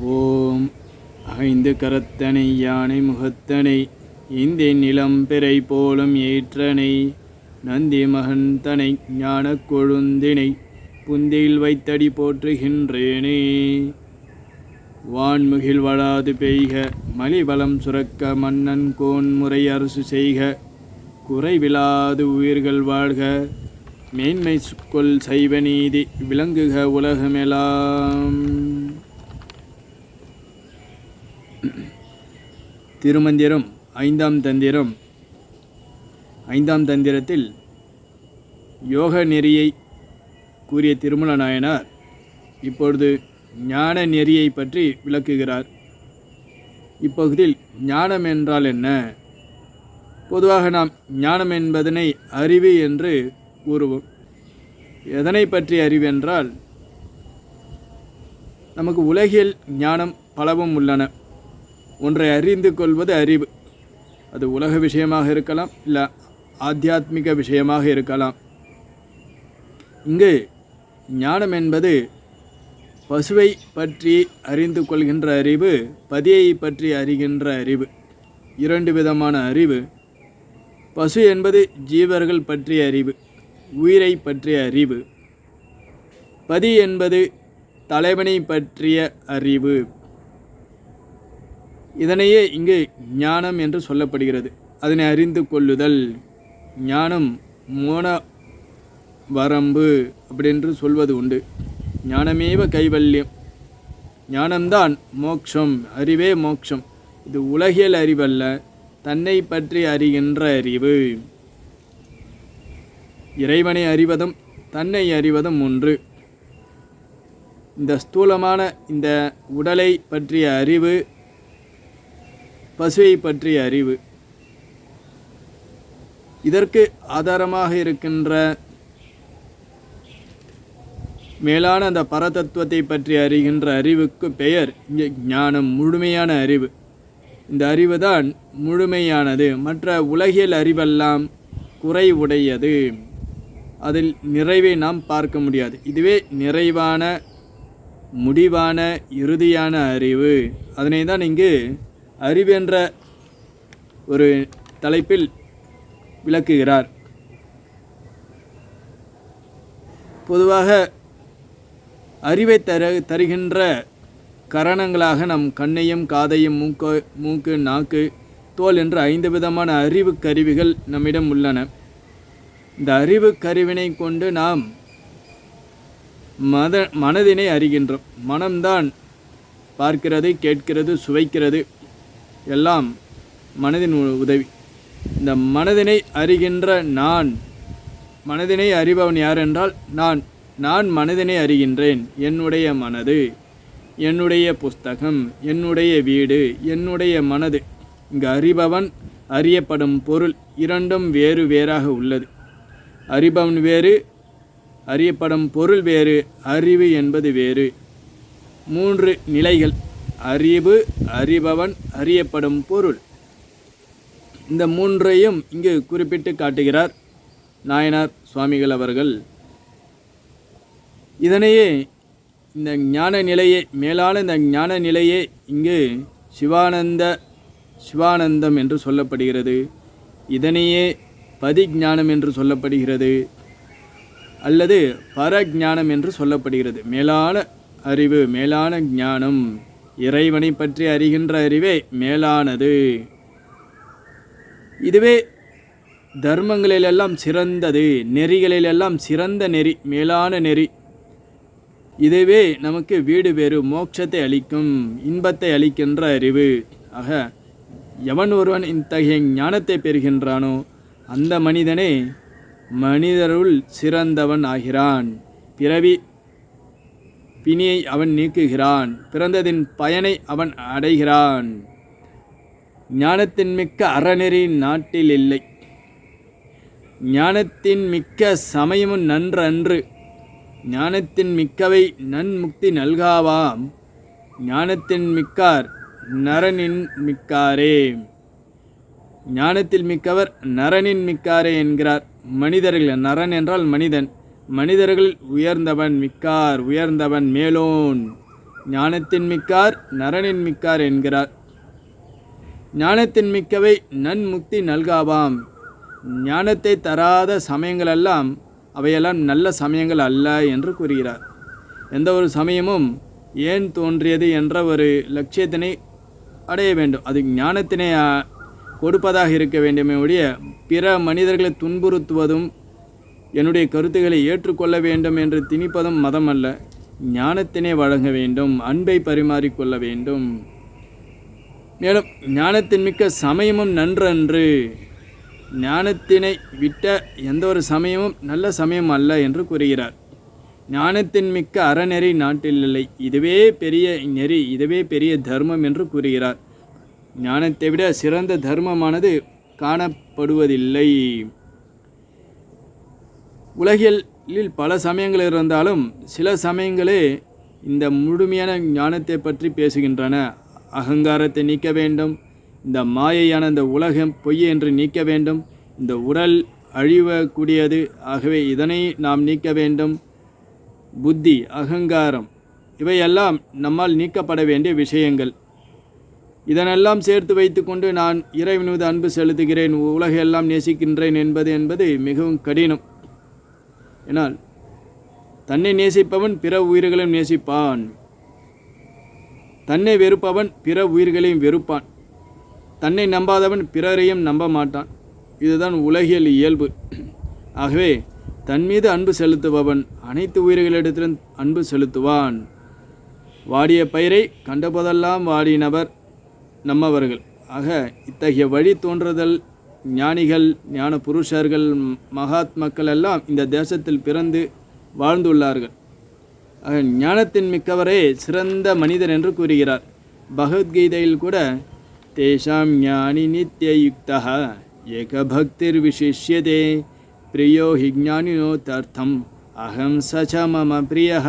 ஓம் ஐந்து கரத்தனை யானை முகத்தனை இந்தி நிலம் பிறை போலும் ஏற்றனை நந்தி மகந்தனை ஞானக் கொழுந்தினை புந்தியில் வைத்தடி போற்றுகின்றேனே. வான்முகில் வளாது பெய்க மலிவளம் சுரக்க மன்னன் கோன் முறை அரசு செய்க குறைவிலாது உயிர்கள் வாழ்க மேன்மை கொள் சைவ நீதி விளங்குக உலகமெல்லாம் திருமந்திரம் ஐந்தாம் தந்திரம். ஐந்தாம் தந்திரத்தில் யோக நெறியை கூறிய திருமல நாயனார் இப்பொழுது ஞான நெறியை பற்றி விளக்குகிறார். இப்பகுதியில் ஞானம் என்றால் என்ன? பொதுவாக நாம் ஞானம் என்பதனை அறிவு என்று கூறுவோம். எதனை பற்றி அறிவு என்றால் நமக்கு உலகில் ஞானம் பலவும் உள்ளன. ஒன்றை அறிந்து கொள்வது அறிவு. அது உலக விஷயமாக இருக்கலாம் இல்லை ஆத்தியாத்மிக விஷயமாக இருக்கலாம். இங்கு ஞானம் என்பது பசுவை பற்றி அறிந்து கொள்கின்ற அறிவு பதியை பற்றி அறிகின்ற அறிவு. இரண்டு விதமான அறிவு. பசு என்பது ஜீவர்கள் பற்றிய அறிவு உயிரை பற்றிய அறிவு. பதி என்பது தலைவனை பற்றிய அறிவு. இதனையே இங்கே ஞானம் என்று சொல்லப்படுகிறது. அதனை அறிந்து கொள்ளுதல். ஞானம் மோன வரம்பு அப்படின்று சொல்வது உண்டு. ஞானமேவ கைவல்யம். ஞானம்தான் மோட்சம் அறிவே மோட்சம் இது உலகியல் அறிவல்ல தன்னை பற்றி அறிகின்ற அறிவு. இறைவனை அறிவதும் தன்னை அறிவதும் ஒன்று. இந்த ஸ்தூலமான இந்த உடலை பற்றிய அறிவு பசுவை பற்றிய அறிவு. இதற்கு ஆதாரமாக இருக்கின்ற மேலான அந்த பரதத்துவத்தை பற்றி அறிகின்ற அறிவுக்கு பெயர் இங்கே ஞானம் முழுமையான அறிவு. இந்த அறிவு தான் முழுமையானது. மற்ற உலகியல் அறிவெல்லாம் குறை உடையது அதில் நிறைவை நாம் பார்க்க முடியாது. இதுவே நிறைவான முடிவான இறுதியான அறிவு. அதனை தான் இங்கு அறிவென்ற ஒரு தலைப்பில் விளக்குகிறார். பொதுவாக அறிவை தர தருகின்ற கரணங்களாக நம் கண்ணையும் காதையும் மூக்கு மூக்கு நாக்கு தோல் என்ற ஐந்து விதமான அறிவு கருவிகள் நம்மிடம் உள்ளன. இந்த அறிவு கருவினை கொண்டு நாம் மத மனதினை அறிகின்றோம். மனம்தான் பார்க்கிறது கேட்கிறது சுவைக்கிறது. எல்லாம் மனதின் உதவி. இந்த மனதினை அறிகின்ற நான் மனதினை அறிபவன் யார் என்றால் நான் நான் மனதினை அறிகின்றேன். என்னுடைய மனது என்னுடைய புஸ்தகம் என்னுடைய வீடு என்னுடைய மனது. இங்கு அறிபவன் அறியப்படும் பொருள் இரண்டும் வேறு வேறாக உள்ளது. அறிபவன் வேறு அறியப்படும் பொருள் வேறு அறிவு என்பது வேறு. மூன்று நிலைகள். அறிவு அறிபவன் அறியப்படும் பொருள். இந்த மூன்றையும் இங்கு குறிப்பிட்டு காட்டுகிறார் நாயனார் சுவாமிகள் அவர்கள். இதனையே இந்த ஞான நிலையே மேலான இந்த ஞான நிலையே இங்கு சிவானந்த சிவானந்தம் என்று சொல்லப்படுகிறது. இதனையே பதிஞானம் என்று சொல்லப்படுகிறது அல்லது பரஜானம் என்று சொல்லப்படுகிறது. மேலான அறிவு மேலான ஞானம். இறைவனை பற்றி அறிகின்ற அறிவே மேலானது. இதுவே தர்மங்களிலெல்லாம் சிறந்தது நெறிகளிலெல்லாம் சிறந்த நெறி மேலான நெறி. இதுவே நமக்கு வீடு பேறு மோட்சத்தை அளிக்கும் இன்பத்தை அளிக்கின்ற அறிவு. ஆக எவன் ஒருவன் இத்தகைய ஞானத்தை பெறுகின்றானோ அந்த மனிதனே மனிதருள் சிறந்தவன் ஆகிறான். பிறவி பிணியை அவன் நீக்குகிறான். பிறந்ததின் பயனை அவன் அடைகிறான். ஞானத்தின் மிக்க அறநெறி நாட்டில் இல்லை. ஞானத்தின் மிக்க சமயமும் நன்றன்று. ஞானத்தின் மிக்கவை நன்முக்தி நல்காவாம். ஞானத்தின் மிக்கார் நரனின் மிக்காரே ஞானத்தில் மிக்கவர் நரனின் மிக்காரே என்கிறார். மனிதர்கள் நரன் என்றால் மனிதன். மனிதர்கள் உயர்ந்தவன் மிக்கார் உயர்ந்தவன் மேலோன். ஞானத்தின் மிக்கார் நரனின் மிக்கார் என்கிறார். ஞானத்தின் மிக்கவை நன்முக்தி நல்காவாம். ஞானத்தை தராத சமயங்களெல்லாம் அவையெல்லாம் நல்ல சமயங்கள் அல்ல என்று கூறுகிறார். எந்த ஒரு சமயமும் ஏன் தோன்றியது என்ற ஒரு லட்சியத்தினை அடைய வேண்டும். அது ஞானத்தினை கொடுப்பதாக இருக்க வேண்டுமே ஒழிய பிற மனிதர்களை துன்புறுத்துவதும் என்னுடைய கருத்துக்களை ஏற்றுக்கொள்ள வேண்டும் என்று திணிப்பதும் மதம் அல்ல ஞானத்தினை வழங்க வேண்டும் அன்பை பரிமாறிக்கொள்ள வேண்டும். மேலும் ஞானத்தின் மிக்க சமயமும் நன்றன்று. ஞானத்தினை விட்ட எந்த ஒரு சமயமும் நல்ல சமயம் அல்ல என்று கூறுகிறார். ஞானத்தின் மிக்க அறநெறி நாட்டில் இல்லை. இதுவே பெரிய நெறி இதுவே பெரிய தர்மம் என்று கூறுகிறார். ஞானத்தை விட சிறந்த தர்மமானது காணப்படுவதில்லை. உலகில் பல சமயங்கள் இருந்தாலும் சில சமயங்களே இந்த முழுமையான ஞானத்தை பற்றி பேசுகின்றன. அகங்காரத்தை நீக்க வேண்டும். இந்த மாயையான இந்த உலகம் பொய் என்று நீக்க வேண்டும். இந்த உடல் அழிவக்கூடியது. ஆகவே இதனை நாம் நீக்க வேண்டும். புத்தி அகங்காரம் இவையெல்லாம் நம்மால் நீக்கப்பட வேண்டிய விஷயங்கள். இதனெல்லாம் சேர்த்து வைத்துக்கொண்டு நான் இறைவன் மீது அன்பு செலுத்துகிறேன். உலகையெல்லாம் நேசிக்கின்றேன் என்பது என்பது மிகவும் கடினம். ஏன்னால் தன்னை நேசிப்பவன் பிற உயிர்களையும் நேசிப்பான். தன்னை வெறுப்பவன் பிற உயிர்களையும் வெறுப்பான். தன்னை நம்பாதவன் பிறரையும் நம்ப மாட்டான். இதுதான் உலகியல் இயல்பு. ஆகவே தன் மீது அன்பு செலுத்துபவன் அனைத்து உயிர்களிடத்திலும் அன்பு செலுத்துவான். வாடிய பயிரை கண்டபோதெல்லாம் வாடினவர் நம்மவர்கள். ஆக இத்தகைய வழி தோன்றுதல் ஞானிகள் ஞான புருஷர்கள் மகாத்மக்கள் எல்லாம் இந்த தேசத்தில் பிறந்து வாழ்ந்துள்ளார்கள். ஞானத்தின் மிக்கவரே சிறந்த மனிதர் என்று கூறுகிறார். பகவத்கீதையில் கூட தேஷாம் ஞானி நித்தியயுக்தா ஏகபக்திர் விசிஷ்யதே பிரியோ ஹி ஞானினோ தர்த்தம் அகம் சச்ச மம பிரியஹ.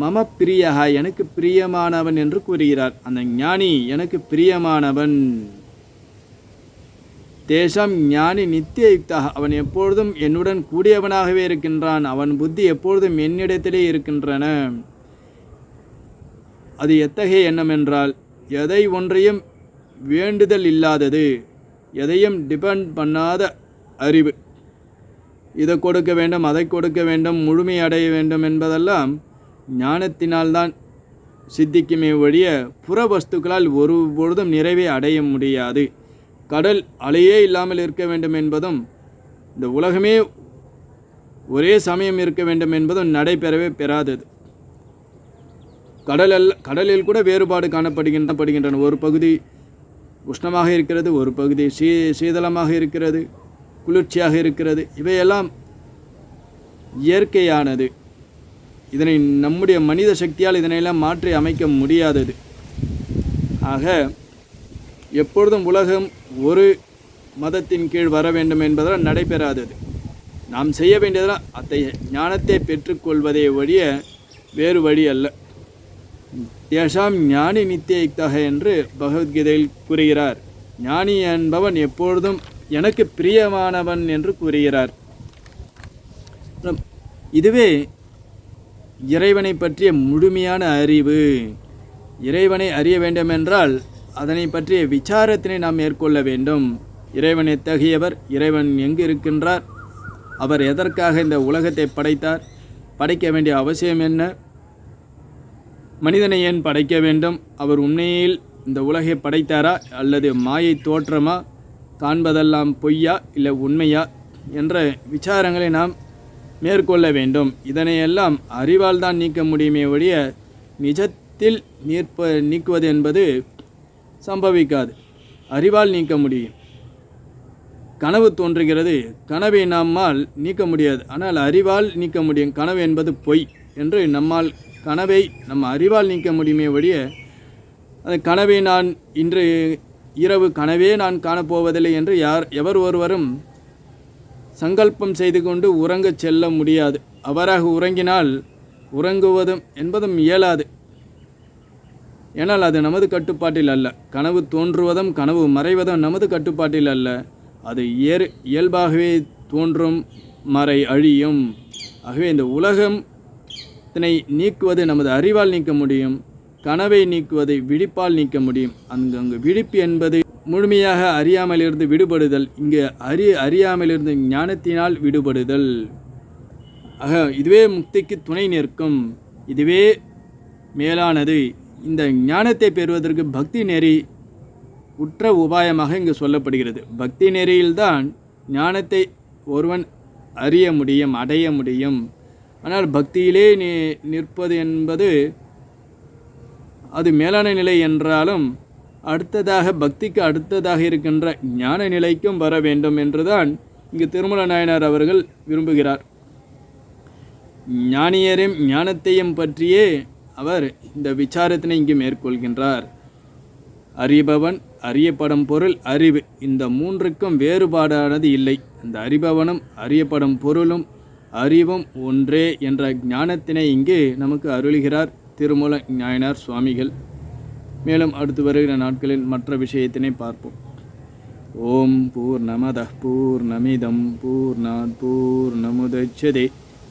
மம பிரியா எனக்கு பிரியமானவன் என்று கூறுகிறார். அந்த ஞானி எனக்கு பிரியமானவன். தேசம் ஞானி நித்திய யுக்தா அவன் எப்பொழுதும் என்னுடன் கூடியவனாகவே இருக்கின்றான். அவன் புத்தி எப்பொழுதும் என்னிடத்திலே இருக்கின்றன. அது எத்தகைய எண்ணம் என்றால் எதை ஒன்றையும் வேண்டுதல் இல்லாதது எதையும் டிபெண்ட் பண்ணாத அறிவு. இதை கொடுக்க வேண்டும் அதை கொடுக்க வேண்டும் முழுமை அடைய வேண்டும் என்பதெல்லாம் ஞானத்தினால்தான் சித்திக்குமே ஒழிய புற வஸ்துக்களால் ஒரு பொழுதும் நிறைவை அடைய முடியாது. கடல் அலையே இல்லாமல் இருக்க வேண்டும் என்பதும் இந்த உலகமே ஒரே சமயம் இருக்க வேண்டும் என்பதும் நடைபெறவே பெறாதது. கடல் அல்ல கடலில் கூட வேறுபாடு காணப்படுகின்றன. படுகின்றன ஒரு பகுதி உஷ்ணமாக இருக்கிறது ஒரு பகுதி சீ சீதளமாக இருக்கிறது குளிர்ச்சியாக இருக்கிறது. இவையெல்லாம் இயற்கையானது. இதனை நம்முடைய மனித சக்தியால் இதனையெல்லாம் மாற்றி அமைக்க முடியாதது. ஆக எப்பொழுதும் உலகம் ஒரு மதத்தின் கீழ் வர வேண்டும் என்பதால் நடைபெறாதது. நாம் செய்ய வேண்டியதெல்லாம் அத்தகைய ஞானத்தை பெற்றுக்கொள்வதே வழிய வேறு வழி அல்ல. தேஷாம் ஞானி நித்திய யுக்தக என்று பகவத்கீதையில் கூறுகிறார். ஞானி என்பவன் எப்பொழுதும் எனக்கு பிரியமானவன் என்று கூறுகிறார். இதுவே இறைவனை பற்றிய முழுமையான அறிவு. இறைவனை அறிய வேண்டுமென்றால் அதனை பற்றிய விசாரத்தினை நாம் மேற்கொள்ள வேண்டும். இறைவன் எத்தகையவர் இறைவன் எங்கு இருக்கின்றார்? அவர் எதற்காக இந்த உலகத்தை படைத்தார்? படைக்க வேண்டிய அவசியம் என்ன? மனிதனை ஏன் படைக்க வேண்டும்? அவர் உண்மையில் இந்த உலகை படைத்தாரா? அல்லது மாயை தோற்றமா? காண்பதெல்லாம் பொய்யா? இல்லை உண்மையா? என்ற விசாரங்களை நாம் மேற்கொள்ள வேண்டும். இதனையெல்லாம் அறிவால் தான் நீக்க முடியுமே ஒழிய நிஜத்தில் நீர்ப்ப நீக்குவது என்பது சம்பவிக்காது. அறிவால் நீக்க முடியும். கனவு தோன்றுகிறது. கனவை நம்மால் நீக்க முடியாது. ஆனால் அறிவால் நீக்க முடியும். கனவு என்பது பொய் என்று நம்மால் கனவை நம்ம அறிவால் நீக்க முடியுமே ஒழிய அந்த கனவை நான் இன்று இரவு கனவே நான் காணப்போவதில்லை என்று யார் எவர் ஒருவரும் சங்கல்பம் செய்து கொண்டு உறங்கச் செல்ல முடியாது. அவராக உறங்கினால் உறங்குவதும் என்பதும் இயலாது. ஏனால் அது நமது கட்டுப்பாட்டில் அல்ல. கனவு தோன்றுவதும் கனவு மறைவதும் நமது கட்டுப்பாட்டில் அல்ல. அது இயற் இயல்பாகவே தோன்றும் மறை அழியும். ஆகவே இந்த உலகம் இதனை நீக்குவது நமது அறிவால் நீக்க முடியும். கனவை நீக்குவதை விழிப்பால் நீக்க முடியும். அங்கு அங்கு விழிப்பு என்பது முழுமையாக அறியாமலிருந்து விடுபடுதல். இங்கு அறி அறியாமலிருந்து ஞானத்தினால் விடுபடுதல். ஆக இதுவே முக்திக்கு துணை நிற்கும். இதுவே மேலானது. இந்த ஞானத்தை பெறுவதற்கு பக்தி நெறி உற்ற உபாயமாக இங்கு சொல்லப்படுகிறது. பக்தி நெறியில்தான் ஞானத்தை ஒருவன் அறிய முடியும் அடைய முடியும். ஆனால் பக்தியிலே நி நிற்பது என்பது அது மேலான நிலை என்றாலும் அடுத்ததாக பக்திக்கு அடுத்ததாக இருக்கின்ற ஞான நிலைக்கும் வர வேண்டும் என்றுதான் இங்கு திருமல நாயனார் அவர்கள் விரும்புகிறார். ஞானியரையும் ஞானத்தையும் பற்றியே அவர் இந்த விசாரத்தினை இங்கு மேற்கொள்கின்றார். அறிபவன் அறியப்படும் பொருள் அறிவு. இந்த மூன்றுக்கும் வேறுபாடானது இல்லை. அந்த அறிபவனும் அறியப்படும் பொருளும் அறிவும் ஒன்றே என்ற ஞானத்தினை இங்கு நமக்கு அருளுகிறார் திருமூல ஞாயினார் சுவாமிகள். மேலும் அடுத்து வருகிற நாட்களில் மற்ற விஷயத்தினை பார்ப்போம். ஓம் பூர்ணமத பூர்ணமிதம் பூர்ணாத் பூர்ணமுதச்சதே.